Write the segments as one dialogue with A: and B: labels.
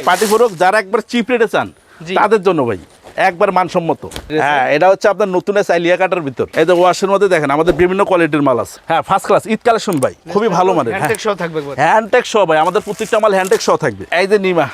A: Party ফোরক যারা একবার chip রেটে চান তাদের জন্য ভাই একবার মানসম্মত। হ্যাঁ এটা হচ্ছে আপনার নতুন আছে আইলিয়া কাটার ভিতর। এই যে ওয়াশের মধ্যে দেখেন আমাদের বিভিন্ন কোয়ালিটির মাল আছে। হ্যাঁ ফার্স্ট ক্লাস ঈদ কালেকশন ভাই খুবই ভালো মানে হ্যাঁ
B: হ্যান্ডটেক সহ থাকবে
A: হ্যান্ডটেক সহ ভাই আমাদের প্রত্যেকটা মাল হ্যান্ডটেক সহ থাকবে। এই যে নিমা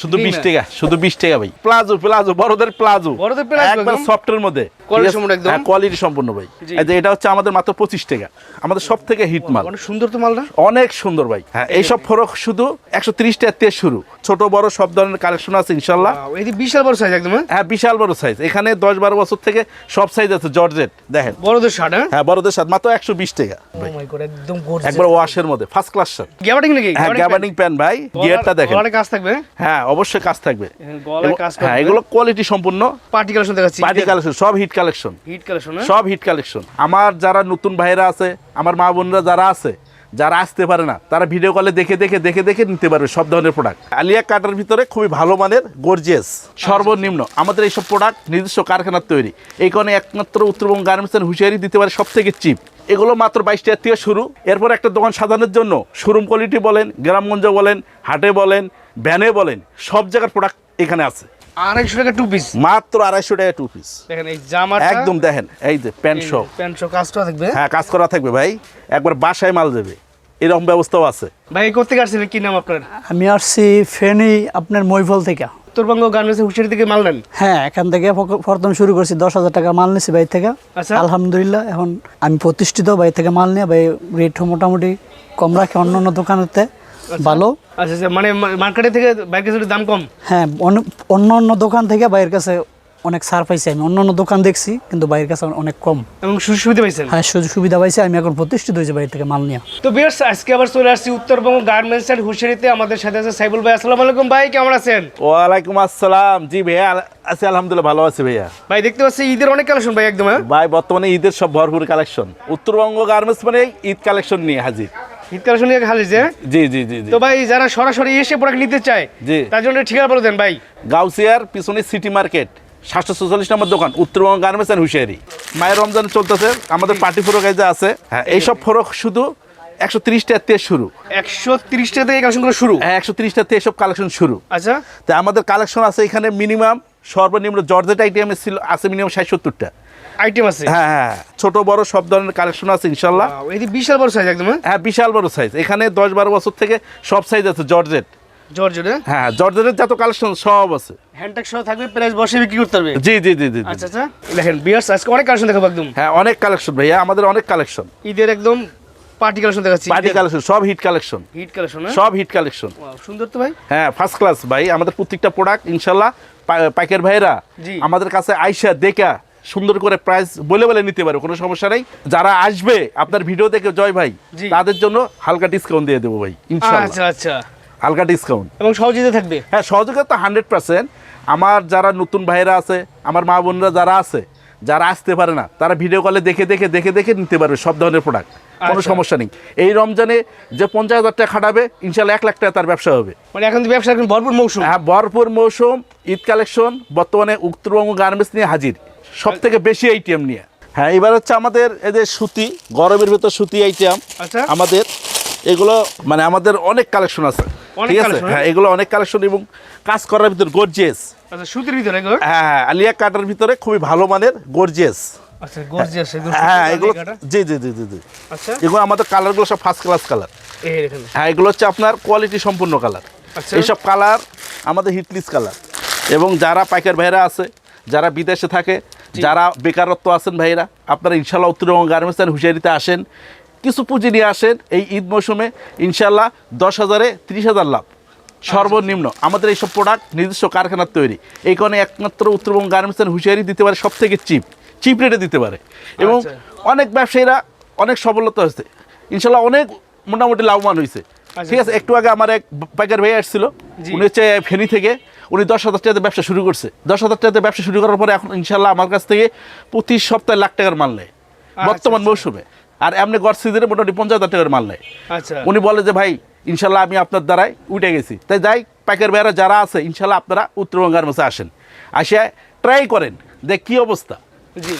A: শুধু বিশ
B: নিমা।
A: টাকা শুধু বিশ টাকা ভাই। প্লাজো প্লাজো বড়দের প্লাজো।
B: বড়দের প্লাজো একদম?
A: সফটের মধ্যে।
B: Quality সম্পূর্ণ একদম?
A: কোয়ালিটি সম্পূর্ণ ভাই। এই যে এটা হচ্ছে আমাদের মাত্র পঁচিশ টাকা। আমাদের সব থেকে হিট মাল।
B: অনেক সুন্দর তো মালটা?
A: অনেক সুন্দর ভাই। হ্যাঁ এইসব ফরক শুধু একশো তিরিশ টাকা থেকে শুরু। ছোট বড় সব ধরনের কালেকশন আছে ইনশাল্লাহ।
B: Wow, এই বিশাল বড় সাইজ একদম হ্যাঁ?
A: হ্যাঁ বিশাল বড় সাইজ এখানে দশ বারো বছর থেকে সব সাইজ আছে জর্জেট দেখেন।
B: বড়দের শার্ট হ্যাঁ?
A: হ্যাঁ বড়দের সাথে মাত্র একশো বিশ টাকা
B: ও মাই গড একদম গর্জিয়াস
A: একবার ওয়াশের মধ্যে ফার্স্ট ক্লাস শার্ট
B: গ্যাবার্ডিং নাকি?
A: হ্যাঁ গ্যাবার্ডিং প্যান ভাই গিয়ারটা দেখেন।
B: গলার কাজ থাকবে?
A: হ্যাঁ অবশ্যই কাজ থাকবে। হ্যাঁ এগুলো কোয়ালিটি সম্পূর্ণ।
B: পার্টি কালেকশন দেখাচ্ছি
A: পার্টি কালেকশন সব হিট কালেকশন
B: হিট কালেকশন
A: সব হিট কালেকশন আমার যারা নতুন ভাইরা আছে আমার মা বোনরা যারা আছে যারা আসতে পারে না তারা ভিডিও কলে দেখে দেখে দেখে দেখে নিতে পারবে সব ধরনের প্রোডাক্ট আলিয়া কাটার ভিতরে খুবই ভালো মানের গর্জিয়াস সর্বনিম্ন। আমাদের এইসব প্রোডাক্ট নিজস্ব কারখানার তৈরি। এই কারণে একমাত্র উত্তরবঙ্গ গার্মেন্টসের হুঁশিয়ারি দিতে পারে সব থেকে চিপ এগুলো মাত্র বাইশ টাকা থেকে শুরু। এরপর একটা দোকান সাজানোর জন্য শোরুম কোয়ালিটি বলেন গ্রামগঞ্জ বলেন হাটে বলেন ভ্যানে বলেন সব জায়গার প্রোডাক্ট এখানে আছে।
B: আড়াইশো টাকা টু পিস
A: মাত্র আড়াইশো টাকা টু পিস
B: দেখেন এই জামাটা
A: একদম দেখেন এই যে প্যান্ট সব
B: প্যান্ট সহ কাজটা থাকবে।
A: হ্যাঁ কাজ করা থাকবে ভাই। একবার বাসায় মাল দেবে। এরকম ব্যবস্থাও আছে।
B: ভাই করতে আসছিলেন কি নাম আপনার?
C: আমি আসছি ফেনী আপনার মৈফল থেকে।
B: উত্তরবঙ্গ গার্মেন্টস হুশিয়ারি থেকে মাল নেন?
C: হ্যাঁ এখান থেকে প্রথম শুরু করছি দশ হাজার টাকা মাল নিয়েছি বাড়ি থেকে।
B: আচ্ছা।
C: আলহামদুলিল্লাহ এখন আমি প্রতিষ্ঠিত বাড়ি থেকে মাল নিয়ে ভাই রেট মোটামুটি কম রাখে অন্য অন্য দোকানেতে। ভালো?
B: আচ্ছা আচ্ছা মানে মার্কেটে থেকে বাইকের কাছে দাম কম?
C: হ্যাঁ অন্য- অন্য দোকান থেকে বাইরের কাছে অনেক ছাড় পাইছি আমি। অন্য অন্য দোকান দেখছি কিন্তু বাইরের কাছে অনেক কম।
B: এবং সুযোগ সুবিধা পাইছেন?
C: হ্যাঁ সুযোগ সুবিধা পাইছি। আমি এখন প্রতিষ্ঠিত হয়েছি বাড়ি থেকে মাল নিয়ে।
B: তো বিয়ার্স আজকে আবার চলে আসছি উত্তরবঙ্গ গার্মেন্টস এন্ড হুশিয়ারিতে। আমাদের সাথে আছে সাইবুল ভাই। আসসালামু আলাইকুম ভাই কেমন আছেন?
A: ওয়ালাইকুম আসসালাম। জি ভাইয়া আছি আলহামদুলিল্লাহ ভালো আছি ভাইয়া।
B: ভাই দেখতে পাচ্ছি ঈদের অনেক কালেকশন ভাই একদম হ্যাঁ?
A: ভাই বর্তমানে ঈদের সব ভরপুর কালেকশন। উত্তরবঙ্গ গার্মেন্টস মানে ঈদ কালেকশন নিয়ে হাজির।
B: ঈদ কালেকশন খালি যে
A: জি জি জি
B: তো ভাই যারা সরাসরি এসে প্রোডাক্ট নিতে চায়
A: জি।
B: তার জন্য ঠিকানা বলে দেন ভাই।
A: গাউসিয়ার পিছনে সিটি মার্কেট সাতশো চল্লিশ নম্বর দোকান উত্তরবঙ্গ গার্মেন্টস অ্যান্ড হুশিয়ারি মায়ের রমজান চলতেছে আমাদের পার্টি ফোরক যে আছে হ্যাঁ। এইসব ফোরক শুধু একশো শুরু।
B: একশো তিরিশ টাকা থেকে কালেকশন শুরু?
A: হ্যাঁ একশো কালেকশন শুরু।
B: আচ্ছা।
A: তা আমাদের কালেকশন আছে এখানে মিনিমাম সর্বনিম্ন জর্জেট আইটেম ছিল আছে মিনিমাম ষাট সত্তরটা।
B: আইটেম আছে।
A: হ্যাঁ হ্যাঁ ছোট বড় সব ধরনের কালেকশন আছে ইনশাল্লাহ
B: এই বিশাল বড় সাইজ একদম হ্যাঁ?
A: হ্যাঁ বিশাল বড় সাইজ এখানে দশ বারো বছর থেকে সব সাইজ আছে জর্জেট।
B: জর্জেট
A: হ্যাঁ? জর্জেটের যত কালেকশন সব আছে।
B: হ্যান্ডটেক সহ থাকবে প্রাইস বসে বিক্রি করতে পারবে
A: জি জি জি জি।
B: আচ্ছা আচ্ছা। দেখেন বিয়ার্স আজকে অনেক কালেকশন দেখাবো একদম।
A: হ্যাঁ অনেক কালেকশন ভাইয়া আমাদের অনেক কালেকশন
B: ঈদের একদম পার্টি কালেকশন দেখাচ্ছি
A: পার্টি কালেকশন সব হিট কালেকশন
B: হিট কালেকশন
A: সব হিট কালেকশন
B: সুন্দর তো ভাই।
A: হ্যাঁ ফার্স্ট ক্লাস ভাই আমাদের প্রত্যেকটা প্রোডাক্ট ইনশাল্লাহ পাইকার ভাইরা। আমাদের কাছে আইসা দেখা সুন্দর করে প্রাইস বলে বলে নিতে পারে কোনো সমস্যা নেই। যারা আসবে আপনার ভিডিও দেখে জয় ভাই তাদের জন্য হালকা ডিসকাউন্ট দিয়ে দেবো ভাই
B: আচ্ছা আচ্ছা।
A: হালকা ডিসকাউন্ট
B: এবং সহযোগিতা থাকবে?
A: হ্যাঁ সহযোগিতা তো হান্ড্রেড পার্সেন্ট আমার যারা নতুন ভাইরা আছে আমার মা বোনরা যারা আছে যারা আসতে পারে না তারা ভিডিও কলে দেখে দেখে দেখে দেখে নিতে পারবে সব ধরনের প্রোডাক্ট কোনো
B: আচ্ছা।
A: সমস্যা নেই। এই রমজানে যে পঞ্চাশ হাজার টাকা খাটাবে ইনশাল্লাহ এক লাখ টাকা তার ব্যবসা হবে।
B: মানে এখন ব্যবসা এখন ভরপুর মৌসুম।
A: হ্যাঁ ভরপুর মৌসুম ঈদ কালেকশন বর্তমানে উত্তরবঙ্গ গার্মেন্টস নিয়ে হাজির। সব থেকে বেশি আইটেম নিয়ে। হ্যাঁ এবার হচ্ছে আমাদের এদের সুতি গরমের ভেতর সুতি আইটেম
B: আচ্ছা।
A: আমাদের এগুলো মানে আমাদের অনেক কালেকশন আছে।
B: অনেক
A: ঠিক আছে? হ্যাঁ এগুলো অনেক কালেকশন এবং কাজ করার ভিতর গর্জিয়াস
B: আচ্ছা সুতির ভিতরে
A: হ্যাঁ হ্যাঁ, আলিয়া কাটার ভিতরে খুবই ভালো মানের গর্জিয়াস
B: আচ্ছা গর্জিয়াস
A: হ্যাঁ এগুলো জি জি জি জি জি।
B: আচ্ছা।
A: এগুলো আমাদের কালারগুলো সব ফার্স্ট ক্লাস কালার হ্যাঁ এগুলো হচ্ছে আপনার কোয়ালিটি সম্পূর্ণ কালার। এইসব কালার আমাদের হিটলিস কালার এবং যারা পাইকার ভাইরা আছে যারা বিদেশে থাকে যারা বেকারত্ব আছেন ভাইরা আপনারা ইনশাল্লাহ উত্তরবঙ্গ গার্মেন্টস অ্যান্ড হুশিয়ারিতে আসেন। কিছু পুঁজি নিয়ে আসেন এই ঈদ মৌসুমে ইনশাল্লাহ দশ হাজারে ত্রিশ হাজার লাভ। সর্বনিম্ন আমাদের এইসব প্রোডাক্ট নিজস্ব কারখানার তৈরি। এই কারণে একমাত্র উত্তরবঙ্গ গার্মেন্টস অ্যান্ড হুশিয়ারি দিতে পারে সব থেকে চিপ চিপ রেটে দিতে পারে। এবং
B: আচ্ছা।
A: অনেক ব্যবসায়ীরা অনেক সফলতা হয়েছে। ইনশাল্লাহ অনেক মোটামুটি লাভবান হয়েছে। ঠিক আছে একটু আগে আমার এক পাইকার ভাই আসছিল। উনি হচ্ছে ফেনী থেকে। উনি দশ হাজার টাকাতে ব্যবসা শুরু করছে। দশ হাজার টাকাতে ব্যবসা শুরু করার পরে এখন ইনশাল্লাহ আমার কাছ থেকে প্রতি সপ্তাহে লাখ টাকার মাল নেয় বর্তমান
B: আচ্ছা।
A: মৌসুমে। আর এমনি গড় সিজনে মোটামুটি পঞ্চাশ হাজার টাকার মাল নেয়।
B: আচ্ছা।
A: উনি বলে যে ভাই ইনশাল্লাহ আমি আপনার দ্বারাই উঠে গেছি। তাই যাই পাইকার ভাইরা যারা আছে ইনশাল্লাহ আপনারা উত্তরবঙ্গের গার্মেন্টসে আসেন। আসে ট্রাই করেন দেখ কি অবস্থা।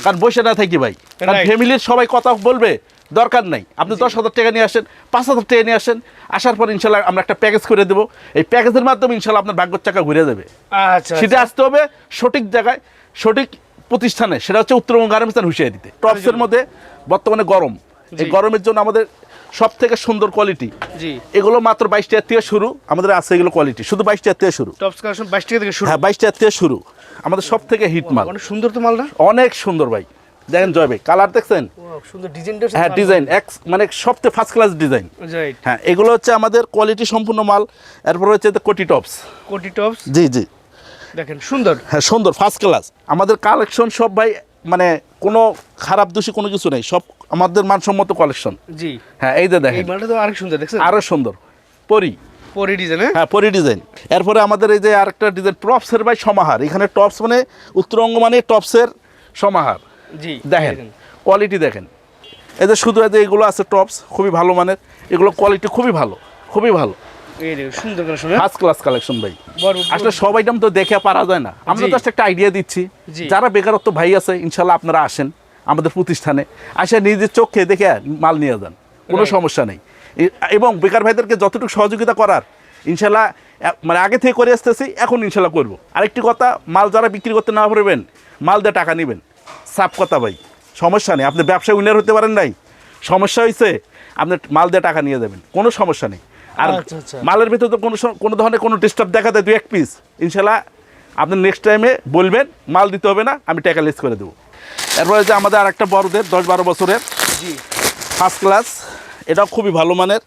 A: কারণ বসে না থাকি ভাই। কারণ ফ্যামিলির সবাই কথা বলবে। দরকার নাই। আপনি দশ হাজার টাকা নিয়ে আসেন পাঁচ হাজার টাকা নিয়ে আসেন আসার পর ইনশাল্লাহ আমরা একটা প্যাকেজ করে দেবো। এই প্যাকেজের মাধ্যমে ইনশাল্লাহ আপনার ভাগ্যর চাকা ঘুরে যাবে।
B: আচ্ছা
A: সেটা আসতে হবে সঠিক জায়গায় সঠিক প্রতিষ্ঠানে। সেটা হচ্ছে উত্তরবঙ্গ গার্মেন্টস হুঁশিয়ারিতে টপসের মধ্যে বর্তমানে গরম। এই গরমের জন্য আমাদের সব থেকে সুন্দর কোয়ালিটি
B: জি।
A: এগুলো মাত্র বাইশ টাকা থেকে শুরু। আমাদের আছে এগুলো কোয়ালিটি শুধু বাইশ টাকা থেকে শুরু।
B: টপস কালেকশন বাইশ টাকা থেকে শুরু।
A: হ্যাঁ বাইশ টাকা থেকে শুরু। আমাদের সব থেকে হিট মাল।
B: অনেক সুন্দর তো মালটা।
A: অনেক সুন্দর ভাই। দেখেন জয় ভাই কালার দেখছেন?
B: সুন্দর ডিজাইনটা
A: হ্যাঁ ডিজাইন এক্স মানে সবথেকে ফার্স্ট ক্লাস ডিজাইন। হ্যাঁ এগুলো হচ্ছে আমাদের কোয়ালিটি সম্পূর্ণ মাল এরপর হচ্ছে কোটি টপস
B: কোটি টপস
A: জি জি।
B: দেখেন সুন্দর।
A: হ্যাঁ সুন্দর ফার্স্ট ক্লাস আমাদের কালেকশন সব ভাই মানে কোনো খারাপ দোষী কোনো কিছু নেই সব আমাদের মানসম্মত কালেকশন
B: জি।
A: হ্যাঁ এই যে দেখেন।
B: মালটা তো আরেক সুন্দর দেখছেন?
A: আরও সুন্দর। পরি।
B: পরি ডিজাইন হ্যাঁ?
A: হ্যাঁ পরি ডিজাইন। এরপরে আমাদের এই যে আরেকটা ডিজাইন টপসের ভাই সমাহার। এখানে টপস মানে উত্তরঙ্গ মানে টপসের সমাহার।
B: জি
A: দেখেন কোয়ালিটি দেখেন। এই যে শুধু এই যে এগুলো আছে টপস খুবই ভালো মানের এগুলো কোয়ালিটি খুবই ভালো খুবই ভালো।
B: সুন্দর
A: ফার্স্ট ক্লাস কালেকশন ভাই।
B: বড়
A: আসলে সব আইটেম তো দেখে পারা যায় না। আমরা জাস্ট একটা আইডিয়া দিচ্ছি যারা বেকারত্ব ভাই আছে ইনশাল্লাহ আপনারা আসেন আমাদের প্রতিষ্ঠানে। আসে নিজের চোখে দেখে মাল নিয়ে যান কোনো সমস্যা নেই। এবং বেকার ভাইদেরকে যতটুকু সহযোগিতা করার ইনশাল্লাহ মানে আগে থেকে করে আসতেছি এখন ইনশাল্লাহ করব। আরেকটি কথা মাল যারা বিক্রি করতে না পারবেন মাল দিয়ে টাকা নেবেন। সাপ কথা ভাই সমস্যা নেই। আপনি ব্যবসায় উইনার হতে পারেন নাই। সমস্যা হয়েছে আপনি মাল দিয়ে টাকা নিয়ে যাবেন। কোনো সমস্যা নেই। আর
B: আচ্ছা, আচ্ছা।
A: মালের ভিতরে তো কোনো সম- কোনো ধরনের কোনো ডিস্টার্ব দেখা দেয় দু এক পিস ইনশাল্লাহ আপনি নেক্সট টাইমে বলবেন মাল দিতে হবে না আমি টাকা লিস্ট করে দেবো। এরপরে যে আমাদের আর একটা বড়দের দশ বারো বছরের।
B: জি।
A: ফার্স্ট ক্লাস এটাও খুবই ভালো মানের।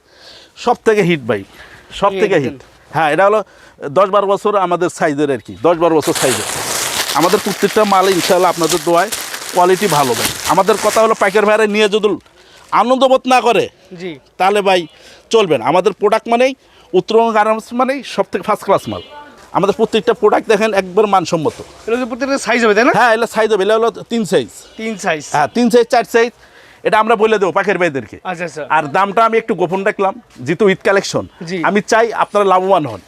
A: সব থেকে হিট ভাই সব থেকে হিট হ্যাঁ এটা হলো দশ বারো বছর আমাদের সাইজের আর কি দশ বারো বছর সাইজের আমাদের প্রত্যেকটা মাল ইনশাল্লাহ আপনাদের দোয়ায়। কোয়ালিটি ভালো ভাই। আমাদের কথা হলো পাইকার ভাইরা নিয়ে যদি আনন্দবোধ না করে
B: জি।
A: তাহলে ভাই চলবেন। আমাদের প্রোডাক্ট মানেই উত্তরবঙ্গ গার্মেন্টস মানেই সব থেকে ফার্স্ট ক্লাস মাল। আমাদের প্রত্যেকটা প্রোডাক্ট দেখেন একবার মানসম্মত।
B: এটা প্রত্যেকটা সাইজ হবে তাই না?
A: হ্যাঁ এগুলো সাইজ হবে। এগুলো হলো তিন সাইজ
B: তিন সাইজ
A: হ্যাঁ তিন সাইজ চার সাইজ এটা আমরা বলে দেবো পাখের ভাইদেরকে।
B: আচ্ছা আচ্ছা।
A: আর দামটা আমি একটু গোপন রাখলাম যেহেতু ঈদ কালেকশন
B: জি।
A: আমি চাই আপনারা লাভবান হন।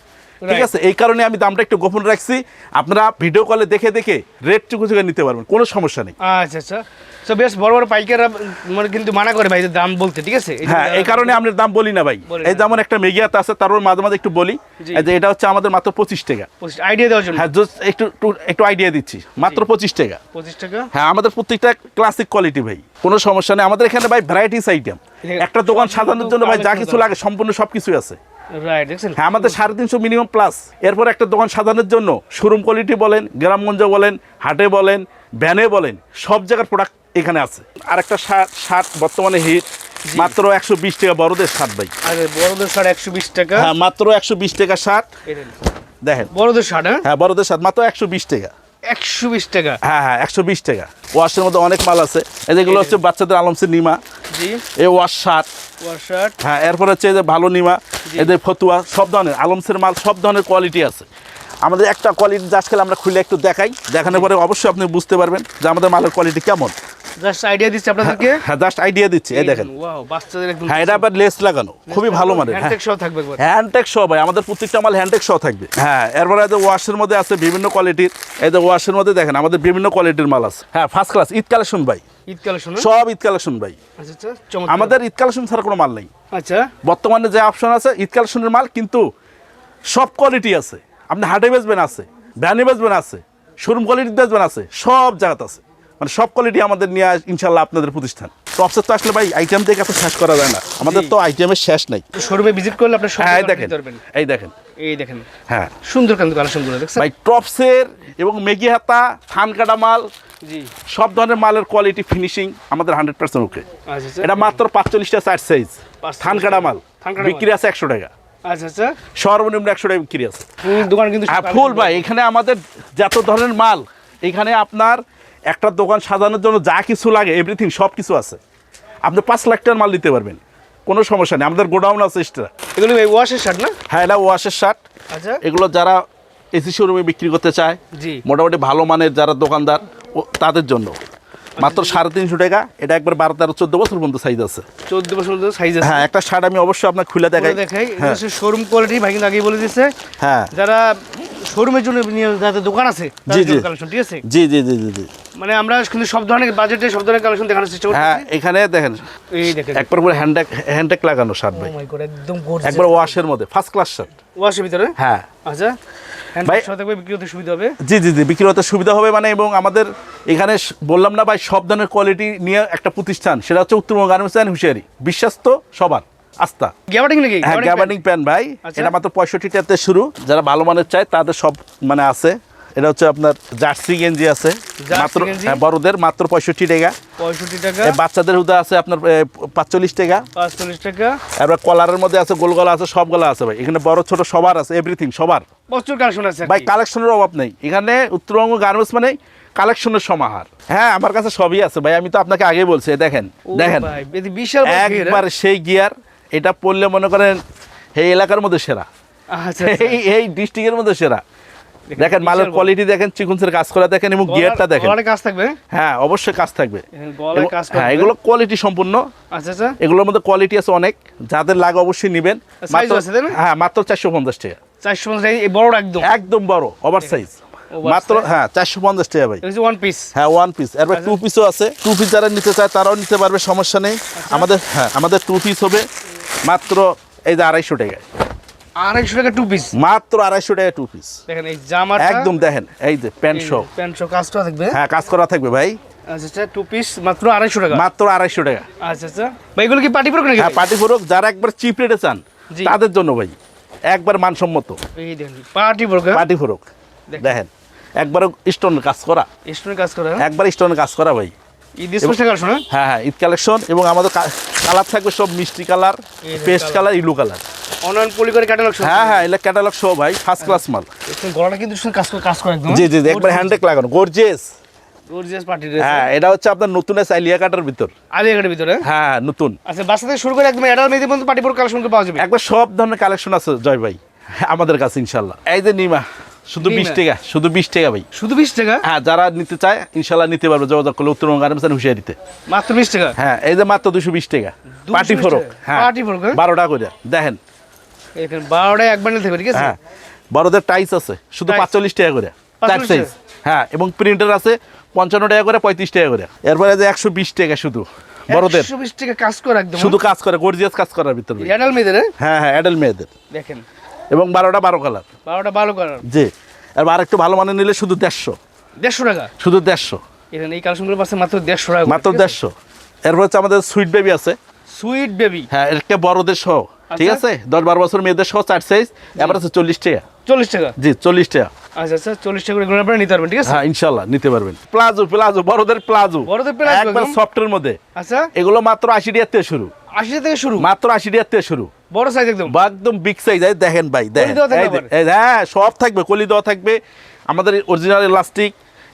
A: ঠিক আছে এই কারণে আমি দামটা একটু গোপন রাখছি। আপনারা ভিডিও কলে দেখে দেখে রেট টুকু থেকে নিতে পারবেন কোনো সমস্যা নেই।
B: আচ্ছা আচ্ছা। তো বেশ বড় বড় পাইকাররা মানে কিন্তু মানা করে ভাই দাম বলতে ঠিক আছে?
A: হ্যাঁ এই কারণে আমরা দাম বলি না ভাই। এই যেমন একটা মেগিয়াত আছে তারপর মাঝে মাঝে একটু বলি। এই যে এটা হচ্ছে আমাদের মাত্র পঁচিশ টাকা।
B: আইডিয়া দেওয়ার জন্য?
A: হ্যাঁ একটু- একটু আইডিয়া দিচ্ছি। মাত্র পঁচিশ টাকা।
B: পঁচিশ টাকা?
A: হ্যাঁ আমাদের প্রত্যেকটা ক্লাসিক কোয়ালিটি ভাই কোনো সমস্যা নেই। আমাদের এখানে ভাই ভ্যারাইটিস আইটেম একটা দোকান সাজানোর জন্য ভাই যা কিছু লাগে সম্পূর্ণ সব কিছুই আছে।
B: রাইট দেখছেন?
A: হ্যাঁ আমাদের সাড়ে তিনশো মিনিমাম প্লাস এরপর একটা দোকান সাজানোর জন্য শোরুম কোয়ালিটি বলেন গ্রামগঞ্জ বলেন হাটে বলেন ভ্যানে বলেন সব জায়গার প্রোডাক্ট এখানে আছে। আর একটা শার্ট শার্ট বর্তমানে হিট মাত্র একশো বিশ টাকা বড়দের শার্ট ভাই।
B: আর বড়দের শার্ট একশো বিশ টাকা?
A: হ্যাঁ মাত্র একশো বিশ টাকা শার্ট। দেখেন।
B: বড়দের শার্ট হ্যাঁ?
A: হ্যাঁ বড়দের শার্ট মাত্র একশো বিশ টাকা।
B: একশো বিশ টাকা।
A: হ্যাঁ হ্যাঁ একশো বিশ টাকা। ওয়াশের মধ্যে অনেক মাল আছে। এই যেগুলো হচ্ছে বাচ্চাদের আলমসের নিমা।
B: জি।
A: এই ওয়াশ শার্ট।
B: Wash shirt.
A: হ্যাঁ এরপর হচ্ছে এই যে ভালো নিমা। এদের ফতুয়া সব ধরনের। আলমসের মাল সব ধরনের কোয়ালিটি আছে। আমাদের একটা কোয়ালিটি জাস্ট খেলে আমরা খুলে একটু দেখাই। দেখানোর পরে অবশ্যই আপনি বুঝতে পারবেন যে আমাদের মালের কোয়ালিটি কেমন।
B: জাস্ট আইডিয়া দিচ্ছি আপনাদেরকে।
A: হ্যাঁ জাস্ট আইডিয়া দিচ্ছি। এই দেখেন।
B: ওয়াও বাচ্চাদের একদম
A: হ্যাঁ এটা আবার লেস লাগানো খুবই ভালো মানের হ্যাঁ।
B: হ্যান্ডটেক সহ থাকবে একবার।
A: হ্যান্ডটেক সহ ভাই আমাদের প্রত্যেকটা মাল হ্যান্ডটেক সহ থাকবে। হ্যাঁ এরপরে যে ওয়াশের মধ্যে আছে বিভিন্ন কোয়ালিটির এই যে ওয়াশের মধ্যে দেখেন আমাদের বিভিন্ন কোয়ালিটির মাল আছে। হ্যাঁ ফার্স্ট ক্লাস ঈদ কালেকশন ভাই।
B: ঈদ কালেকশন
A: সব ঈদ কালেকশন ভাই।
B: আচ্ছা আচ্ছা
A: আমাদের ঈদ কালেকশন ছাড়া কোনো মাল নেই।
B: আচ্ছা।
A: বর্তমানে যে অপশন আছে ঈদ কালেকশনের মাল কিন্তু সব কোয়ালিটি আছে। আপনি হাটে বেচবেন আছে ভ্যানে বেচবেন আছে শোরুম কোয়ালিটি বেচবেন আছে সব জায়গাতে আছে। মানে সব কোয়ালিটি আমাদের নিয়ে ইনশাল্লাহ আপনাদের প্রতিষ্ঠান। টপসের তো আসলে ভাই আইটেম থেকে এত শেষ করা যায় না। আমাদের তো আইটেমের শেষ নাই।
B: শোরুমে ভিজিট করলে আপনি সব
A: হ্যাঁ এই দেখেন। এই দেখেন।
B: এই দেখেন।
A: হ্যাঁ।
B: সুন্দর কিন্তু কালেকশনগুলো দেখছেন?
A: ভাই টপসের এবং মেগি হাতা থান কাটা মাল
B: জি।
A: সব ধরনের মালের কোয়ালিটি ফিনিশিং আমাদের হান্ড্রেড পার্সেন্ট ওকে এটা মাত্র পাঁচচল্লিশটা চার সাইজ থান কাটা মাল। বিক্রি আছে একশো টাকা।
B: আচ্ছা আচ্ছা।
A: সর্বনিম্ন একশো টাকা বিক্রি আছে।
B: দোকান কিন্তু
A: হ্যাঁ ফুল ভাই এখানে আমাদের যত ধরনের মাল এখানে আপনার একটা দোকান সাজানোর জন্য যা কিছু লাগে এভরিথিং সব কিছু আছে। আপনি পাঁচ লাখ টাকার মাল দিতে পারবেন। কোনো সমস্যা নেই। আমাদের গোডাউন আছে এক্সট্রা
B: এগুলো এই ওয়াশের শার্ট না?
A: হ্যাঁ এটা ওয়াশের শার্ট
B: আচ্ছা।
A: এগুলো যারা এসি শোরুমে বিক্রি করতে চায়
B: জি।
A: মোটামুটি ভালো মানের যারা দোকানদার তাদের জন্য। মাত্র সাড়ে তিনশো টাকা। এটা একবার বারো তেরো চোদ্দ বছর পর্যন্ত সাইজ আছে।
B: চোদ্দ বছর পর্যন্ত সাইজ আছে।
A: হ্যাঁ একটা শার্ট আমি অবশ্যই আপনার খুলে দেখাই।
B: দেখাই। শোরুম কোয়ালিটি ভাই কিন্তু আগেই বলে দিচ্ছে
A: হ্যাঁ।
B: যারা শোরুমের জন্য নিয়ে যাদের দোকান আছে
A: জি, জি।
B: কালেকশন ঠিক আছে?
A: জি জি জি জি
B: মানে আমরা কিন্তু সব ধরনের বাজেটে সব ধরনের কালেকশন দেখানোর চেষ্টা করছি
A: হ্যাঁ এখানে দেখেন
B: এই দেখেন।
A: একবার করে হ্যান্ডেক হ্যান্ডেক লাগানো শার্ট ভাই।
B: গড একদম গর্জিয়াস
A: একবার ওয়াশের মধ্যে ফার্স্ট ক্লাস শার্ট
B: ওয়াশের ভিতরে?
A: হ্যাঁ।
B: আচ্ছা।
A: ভাই-
B: বিক্রি হতে সুবিধা হবে?
A: জি জি জি বিক্রি হতে সুবিধা হবে মানে এবং আমাদের এখানে বললাম না ভাই সব ধরনের কোয়ালিটি নিয়ে একটা প্রতিষ্ঠান সেটা হচ্ছে উত্তরবঙ্গ গার্মেন্টস অ্যান্ড হুঁশিয়ারি বিশ্বাস্ত সবার।
B: গ্যাবার্ডিং নাকি?
A: হ্যাঁ গ্যাবার্ডিং প্যান ভাই।
B: আচ্ছা।
A: এটা মাত্র পঁয়ষট্টি টাকাতে শুরু। যারা ভালো মানের চায় তাদের সব মানে আছে। এটা হচ্ছে আপনার জার্সি গেঞ্জি আছে। মাত্র হ্যাঁ, বড়দের মাত্র পঁয়ষট্টি টাকা।
B: পঁয়ষট্টি টাকা।
A: বাচ্চাদের হুদা আছে আপনার পাঁচচল্লিশ টাকা।
B: পাঁচচল্লিশ টাকা।
A: এবার কলারের মধ্যে আছে গোল গলা আছে সব গলা আছে ভাই। এখানে বড় ছোট সবার আছে এভরিথিং সবার।
B: প্রচুর কালেকশন আছে
A: ভাই কালেকশনের অভাব নেই। এখানে উত্তরবঙ্গ গার্মেন্টস মানে কালেকশনের সমাহার। হ্যাঁ আমার কাছে সবই আছে ভাই। আমি তো আপনাকে আগে বলছি দেখেন দেখেন।
B: বিশাল
A: একবার সেই গিয়ার এটা পড়লে মনে করেন এই এলাকার মধ্যে সেরা?
B: আচ্ছা আচ্ছা।
A: এই এই ডিস্ট্রিক্টের মধ্যে সেরা। দেখেন মালের কোয়ালিটি দেখেন চিকুনসের কাজ করা দেখেন এবং গিয়ারটা দেখেন।
B: গলারে কাজ থাকবে?
A: হ্যাঁ অবশ্যই কাজ থাকবে। হ্যাঁ এগুলো কোয়ালিটি সম্পূর্ণ।
B: আচ্ছা আচ্ছা।
A: এগুলোর মধ্যে কোয়ালিটি আছে অনেক। যাদের লাগে অবশ্যই নেবেন? হ্যাঁ মাত্র চারশো পঞ্চাশ টাকা।
B: চারশো পঞ্চাশ বড় একদম।
A: একদম বড় ওভার সাইজ মাত্র হ্যাঁ চারশো পঞ্চাশ টাকা ভাই।
B: ওয়ান পিস
A: হ্যাঁ ওয়ান পিস এরপর টু পিসও আছে। টু পিস যারা নিতে চায় তারাও নিতে পারবে সমস্যা নেই।
B: আচ্ছা।
A: আমাদের হ্যাঁ আমাদের টু পিস হবে। মাত্র এই যে আড়াইশো টাকায়।
B: আড়াইশো টাকা টু পিস
A: মাত্র আড়াইশো টাকা টু পিস
B: দেখেন এই জামাটা
A: একদম দেখেন এই যে প্যান্ট শো
B: প্যান্ট শো কাজটা থাকবে।
A: হ্যাঁ কাজ করা থাকবে ভাই।
B: আচ্ছা আচ্ছা টু পিস মাত্র আড়াইশো টাকা।
A: মাত্র আড়াইশো টাকা।
B: আচ্ছা আচ্ছা। ভাই এগুলো কি পার্টি নাকি?
A: হ্যাঁ পার্টি যারা একবার চিপ রেটে চান তাদের জন্য ভাই। একবার মানসম্মত।
B: এই দেখেন পার্টি প্রোগ্রাম
A: পার্টি
B: দেখেন।
A: একবার স্টোন কাজ করা।
B: কাজ করে
A: একবার স্টোন কাজ করা ভাই।
B: ঈদ স্পেশাল কালেকশন হ্যাঁ?
A: হ্যাঁ হ্যাঁ ঈদ কালেকশন এবং আমাদের কালার থাকবে সব মিষ্টি কালার পেস্ট কালার। ইলু কালার।
B: অনলাইন পলি করে ক্যাটালগ
A: হ্যাঁ হ্যাঁ এগুলো ক্যাটালগ ভাই ফার্স্ট ক্লাস মাল।
B: গলাটা কিন্তু কাজ করে কাজ করে একদম
A: জি জি একবার হ্যান্ডেক লাগানো গর্জিয়াস
B: গর্জিয়াস পার্টি
A: হ্যাঁ এটা হচ্ছে আপনার নতুন আছে আলিয়া কাটার ভিতর।
B: আলিয়াঘাটের ভিতরে?
A: হ্যাঁ হ্যাঁ, নতুন।
B: আচ্ছা থেকে শুরু করে একদম অ্যাডাল্ট মেয়েদের পর্যন্ত পার্টি কালেকশন পাওয়া যাবে।
A: একবার সব ধরনের কালেকশন আছে জয় ভাই আমাদের কাছে ইনশাল্লাহ। এই যে নিমা শুধু বিশ টাকা শুধু বিশ টাকা ভাই।
B: শুধু বিশ টাকা?
A: হ্যাঁ যারা নিতে চায় ইনশাল্লাহ নিতে পারবে যোগাযোগ করলে উত্তরবঙ্গ গার্মেন্টস হুঁশিয়ারিতে
B: মাত্র বিশ টাকা?
A: হ্যাঁ এই যে মাত্র দুশো বিশ টাকা।
B: 220
A: পার্টি ফোরক? হ্যাঁ।
B: Party ফ্রক, হ্যাঁ?
A: বারো টাকা করে দেখেন।
B: এখানে বারোটায় এক বান্ডেল ঠিক আছে?
A: হ্যাঁ বড়দের টাইস আছে শুধু পাঁচচল্লিশ টাকা করে চার সাইজ হ্যাঁ এবং প্রিন্টার আছে পঞ্চান্ন টাকা করে পঁয়ত্রিশ টাকা করে। এরপরে যে একশো বিশ টাকা শুধু বড়দের।
B: টাকা কাজ করে একদম
A: শুধু কাজ করে গর্জিয়াস কাজ করার ভিতরে
B: অ্যাডাল্ট মেয়েদের হ্যাঁ?
A: হ্যাঁ হ্যাঁ অ্যাডাল্ট মেয়েদের।
B: দেখেন।
A: এবং বারোটা বারো কালার
B: বারোটা বারো কালার
A: জি। আর আর একটু ভালো মানে নিলে শুধু দেড়শো।
B: দেড়শো টাকা?
A: শুধু দেড়শো।
B: এখানে এই কালেকশনগুলো পাচ্ছে মাত্র দেড়শো টাকা
A: মাত্র দেড়শো। এরপর হচ্ছে আমাদের সুইট বেবি আছে।
B: সুইট বেবি
A: হ্যাঁ একটা বড়দের সহ ঠিক
B: আচ্ছা।
A: আছে? দশ বারো বছর মেয়েদের সহ চার সাইজ এবার আছে চল্লিশ টাকা।
B: চল্লিশ টাকা?
A: জি চল্লিশ টাকা।
B: আচ্ছা আচ্ছা চল্লিশ টাকা করে আপনারা নিতে পারবেন ঠিক আছে?
A: হ্যাঁ ইনশাল্লাহ নিতে পারবেন। প্লাজো প্লাজো বড়দের প্লাজো
B: বড়দের প্লাজো
A: একবার
B: একদম?
A: সফটের মধ্যে।
B: আচ্ছা।
A: এগুলো মাত্র আশি টাকার থেকে শুরু।
B: আশি থেকে শুরু?
A: মাত্র আশি টাকার থেকে শুরু।
B: বড় সাইজ একদম।
A: একদম বিগ সাইজ দেখেন ভাই দেখেন। হ্যাঁ সব থাকবে কলি দেওয়া থাকবে। আমাদের অরিজিনাল ইলাস্টিক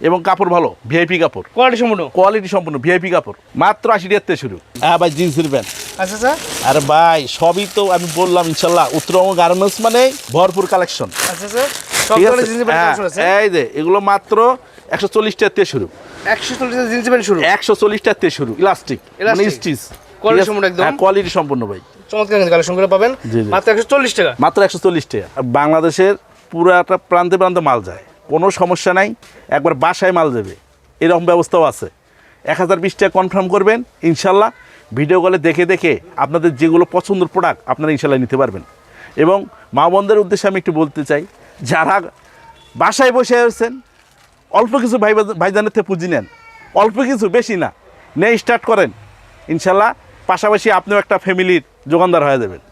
A: এবং কাপড় ভালো ভিআইপি কাপড়।
B: কোয়ালিটি সম্পূর্ণ?
A: কোয়ালিটি সম্পূর্ণ ভিআইপি কাপড়। মাত্র আশি থেকে শুরু। হ্যাঁ ভাই জিন্সের প্যান্ট।
B: আচ্ছা আচ্ছা।
A: আরে ভাই সবই তো আমি বললাম ইনশাল্লাহ। উত্তরবঙ্গ গার্মেন্টস মানে ভরপুর কালেকশন
B: আচ্ছা আচ্ছা।
A: হ্যাঁ,
B: কালেকশন
A: এই যে এগুলো মাত্র একশো চল্লিশ টাকার থেকে শুরু।
B: একশো চল্লিশ জিন্স প্যান্ট শুরু?
A: একশো চল্লিশ থেকে শুরু। ইলাস্টিক মানে? স্টিচ
B: Quality সম্পূর্ণ একদম?
A: কোয়ালিটি সম্পূর্ণ ভাই।
B: চমৎকার কিন্তু কালেকশনগুলো পাবেন।
A: জি, জি।
B: মাত্র একশো চল্লিশ টাকা।
A: মাত্র একশো চল্লিশ টাকা। আর বাংলাদেশের পুরো একটা প্রান্তে প্রান্তে মাল যায়। কোনো সমস্যা নাই একবার বাসায় মাল যাবে। এরকম ব্যবস্থাও আছে। এক হাজার বিশ টাকা কনফার্ম করবেন ইনশাল্লাহ। ভিডিও কলে দেখে দেখে আপনাদের যেগুলো পছন্দের প্রোডাক্ট আপনারা ইনশাল্লাহ নিতে পারবেন। এবং মা বোনদের উদ্দেশ্যে আমি একটু বলতে চাই যারা বাসায় বসে আছেন অল্প কিছু ভাই ভাইজানের থেকে পুঁজি নেন। অল্প কিছু বেশি না। নিয়ে স্টার্ট করেন। ইনশাল্লাহ পাশাপাশি আপনিও একটা ফ্যামিলির যোগানদার হয়ে যাবেন।